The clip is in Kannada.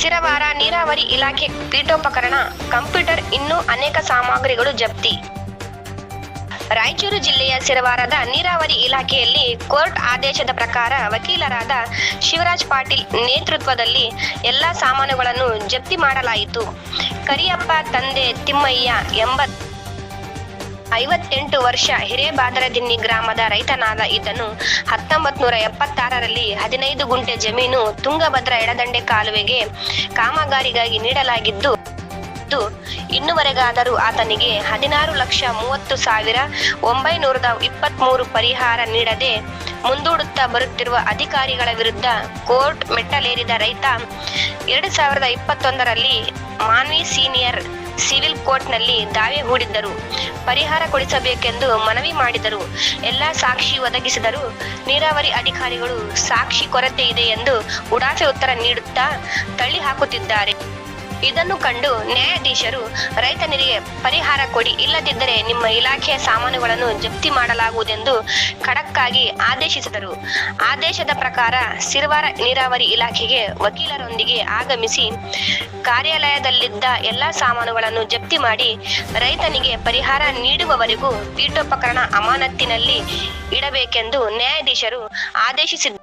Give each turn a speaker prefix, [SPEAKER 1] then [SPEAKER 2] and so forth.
[SPEAKER 1] ಶನಿವಾರ ನೀರಾವರಿ ಇಲಾಖೆ ಪೀಠೋಪಕರಣ, ಕಂಪ್ಯೂಟರ್ ಇನ್ನೂ ಅನೇಕ ಸಾಮಗ್ರಿಗಳು ಜಪ್ತಿ. ರಾಯಚೂರು ಜಿಲ್ಲೆಯ ಸಿರವಾರದ ನೀರಾವರಿ ಇಲಾಖೆಯಲ್ಲಿ ಕೋರ್ಟ್ ಆದೇಶದ ಪ್ರಕಾರ ವಕೀಲರಾದ ಶಿವರಾಜ್ ಪಾಟೀಲ್ ನೇತೃತ್ವದಲ್ಲಿ ಎಲ್ಲ ಸಾಮಾನುಗಳನ್ನು ಜಪ್ತಿ ಮಾಡಲಾಯಿತು. ಕರಿಯಪ್ಪ ತಂದೆ ತಿಮ್ಮಯ್ಯ ಎಂಬತ್ ಐವತ್ತೆಂಟು ವರ್ಷ ಹಿರೇಬಾದರದಿನ್ನಿ ಗ್ರಾಮದ ರೈತನಾದ ಈತನು ಹತ್ತೊಂಬತ್ ನೂರ ಎಪ್ಪತ್ತಾರರಲ್ಲಿ ಹದಿನೈದು ಗುಂಟೆ ಜಮೀನು ತುಂಗಭದ್ರಾ ಎಡದಂಡೆ ಕಾಲುವೆಗೆ ಕಾಮಗಾರಿಗಾಗಿ ನೀಡಲಾಗಿದ್ದು, ಇನ್ನುವರೆಗಾದರೂ ಆತನಿಗೆ ಹದಿನಾರು ಲಕ್ಷ ಮೂವತ್ತು ಸಾವಿರ ಒಂಬೈನೂರದ ಇಪ್ಪತ್ಮೂರು ಪರಿಹಾರ ನೀಡದೆ ಮುಂದೂಡುತ್ತಾ ಬರುತ್ತಿರುವ ಅಧಿಕಾರಿಗಳ ವಿರುದ್ಧ ಕೋರ್ಟ್ ಮೆಟ್ಟಲೇರಿದ ರೈತ, ಎರಡು ಸಾವಿರದ ಇಪ್ಪತ್ತೊಂದರಲ್ಲಿ ಮಾನ್ವಿ ಸೀನಿಯರ್ ಸಿವಿಲ್ ಕೋರ್ಟ್ನಲ್ಲಿ ದಾವೆ ಹೂಡಿದ್ದರು. ಪರಿಹಾರ ಕೊಡಿಸಬೇಕೆಂದು ಮನವಿ ಮಾಡಿದರು. ಎಲ್ಲ ಸಾಕ್ಷಿ ಒದಗಿಸಿದರು. ನೀರಾವರಿ ಅಧಿಕಾರಿಗಳು ಸಾಕ್ಷಿ ಕೊರತೆ ಇದೆ ಎಂದು ಉಡಾಫೆ ಉತ್ತರ ನೀಡುತ್ತಾ ತಳ್ಳಿ ಹಾಕುತ್ತಿದ್ದಾರೆ. ಇದನ್ನು ಕಂಡು ನ್ಯಾಯಾಧೀಶರು ರೈತನಿಗೆ ಪರಿಹಾರ ಕೊಡಿ, ಇಲ್ಲದಿದ್ದರೆ ನಿಮ್ಮ ಇಲಾಖೆಯ ಸಾಮಾನುಗಳನ್ನು ಜಪ್ತಿ ಮಾಡಲಾಗುವುದೆಂದು ಖಡಕ್ಕಾಗಿ ಆದೇಶಿಸಿದರು. ಆದೇಶದ ಪ್ರಕಾರ ಸಿರ್ವಾರ ನೀರಾವರಿ ಇಲಾಖೆಗೆ ವಕೀಲರೊಂದಿಗೆ ಆಗಮಿಸಿ ಕಾರ್ಯಾಲಯದಲ್ಲಿದ್ದ ಎಲ್ಲಾ ಸಾಮಾನುಗಳನ್ನು ಜಪ್ತಿ ಮಾಡಿ ರೈತನಿಗೆ ಪರಿಹಾರ ನೀಡುವವರೆಗೂ ಪೀಠೋಪಕರಣ ಅಮಾನತ್ತಿನಲ್ಲಿ ಇಡಬೇಕೆಂದು ನ್ಯಾಯಾಧೀಶರು ಆದೇಶಿಸಿದ್ದಾರೆ